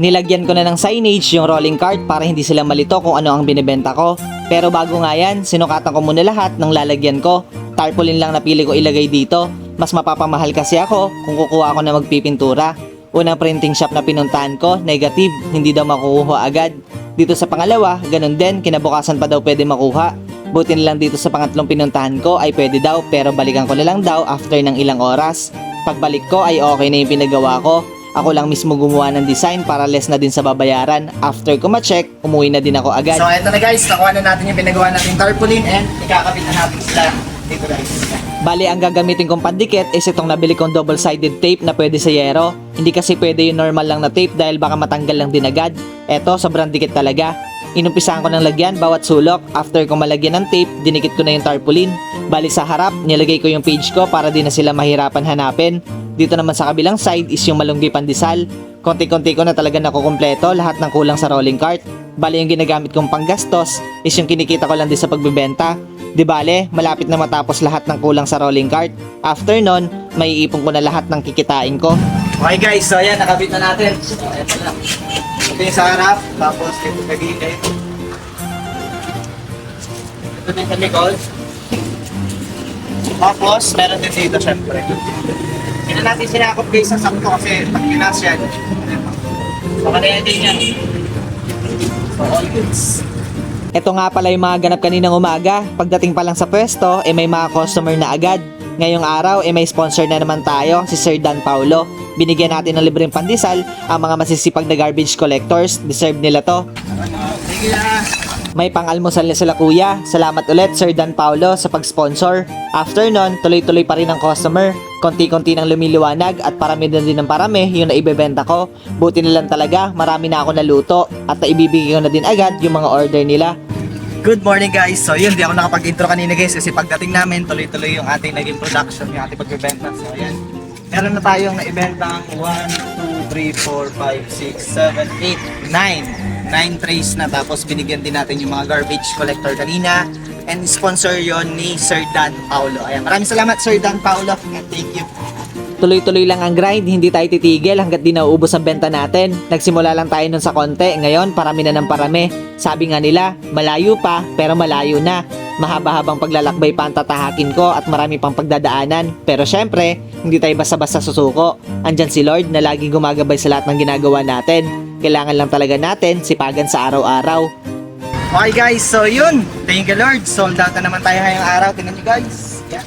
Nilagyan ko na ng signage yung rolling cart para hindi sila malito kung ano ang binibenta ko. Pero bago nga yan, sinukatan ko muna lahat ng lalagyan ko. Tarpaulin lang napili ko ilagay dito. Mas mapapamahal kasi ako kung kukuha ako na magpipintura. Unang printing shop na pinuntahan ko, negative, hindi daw makukuha agad. Dito sa pangalawa, ganun din, kinabukasan pa daw pwede makuha. Buti na lang dito sa pangatlong pinuntahan ko ay pwede daw pero balikan ko na lang daw after ng ilang oras. Pagbalik ko ay okay na yung pinagawa ko. Ako lang mismo gumawa ng design para less na din sa babayaran. After ko ma-check, umuwi na din ako agad. So, eto na guys. Nakuha na natin yung pinagawa nating tarpaulin and ikakabit na natin sila dito guys. Bali, ang gagamitin kong pandikit is itong nabili kong double-sided tape na pwede sa yero. Hindi kasi pwede yung normal lang na tape dahil baka matanggal lang din agad. Eto, sobrang dikit talaga. Inumpisahan ko ng lagyan bawat sulok. After kong malagyan ng tape, dinikit ko na yung tarpaulin. Bali sa harap, nilagay ko yung page ko para di na sila mahirapan hanapin. Dito naman sa kabilang side is yung malunggi pandesal. Konti-konti ko na talaga nakukumpleto lahat ng kulang sa rolling cart. Bali yung ginagamit kong panggastos is yung kinikita ko lang din sa pagbebenta. Di bale, malapit na matapos lahat ng kulang sa rolling cart. After nun, may iipon ko na lahat ng kikitain ko. Okay guys, so ayan, nakabit na natin. So, eto na. Ito sa harap, tapos ito gilid. Ito din sa likod. Tapos, meron din dito syempre. Hindi natin sinakop guys sa sakto kasi pag pinas yan. So, din yan. So, all goods. Ito nga pala yung mga ganap kaninang umaga. Pagdating pa lang sa pwesto, eh may mga customer na agad. Ngayong araw, eh may sponsor na naman tayo, si Sir Dan Paulo. Binigyan natin ng libreng pandesal ang mga masisipag na garbage collectors. Deserve nila to. Sige na. May pang-almusal na sila kuya. Salamat ulit Sir Dan Paulo sa pag-sponsor. After nun, tuloy-tuloy pa rin ang customer. Konti-konti nang lumiliwanag at parami na din ng parami yung naibebenta ko. Buti na lang talaga, marami na ako naluto at naibibigay ko na din agad yung mga order nila. Good morning guys. So yun, di ako nakapag-intro kanina guys kasi pagdating namin, tuloy-tuloy yung ating naging production, yung ating pagbebenta. So ayan, meron na tayong naibenta 1, 2, 3, 4, 5, 6, 7, 8, 9. 9 trays na tapos binigyan din natin yung mga garbage collector kanina. And sponsor yon ni Sir Dan Paulo. Ayan, maraming salamat Sir Dan Paulo. And thank you. Tuloy-tuloy lang ang grind, hindi tayo titigil hanggat di nauubos ang benta natin. Nagsimula lang tayo nun sa konti, ngayon parami na ng parami. Sabi nga nila, malayo pa pero malayo na. Mahaba-habang paglalakbay pa ang tatahakin ko at marami pang pagdadaanan. Pero syempre, hindi tayo basta-basta susuko. Andyan si Lord na laging gumagabay sa lahat ng ginagawa natin. Kailangan lang talaga natin sipagan sa araw-araw. Okay guys, so yun. Thank you Lord. Sold out na naman tayo ngayong araw. Tingnan nyo guys. Yan.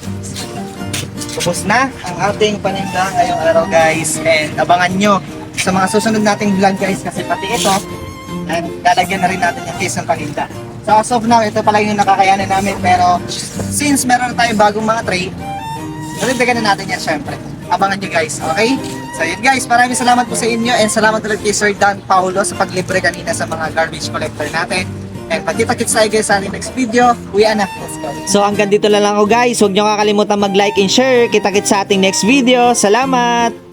Tapos na ang ating paninda ngayong araw guys. And abangan nyo sa mga susunod nating vlog guys kasi pati ito. And lalagyan na rin natin yung case ng paninda. So as of now, ito pala yung nakakayanan namin. Pero since meron na tayong bagong mga tray, nalagdagan na natin yan syempre. Abangan nyo guys, okay? So yun guys, maraming salamat po sa inyo and salamat ulit kay Sir Dan Paulo sa paglibre kanina sa mga garbage collector natin. And pagkita-kits tayo guys sa next video. Uwi na. Let's. So hanggang dito lang ako guys. Huwag nyo kakalimutan mag-like and share. Kita-kits sa ating next video. Salamat!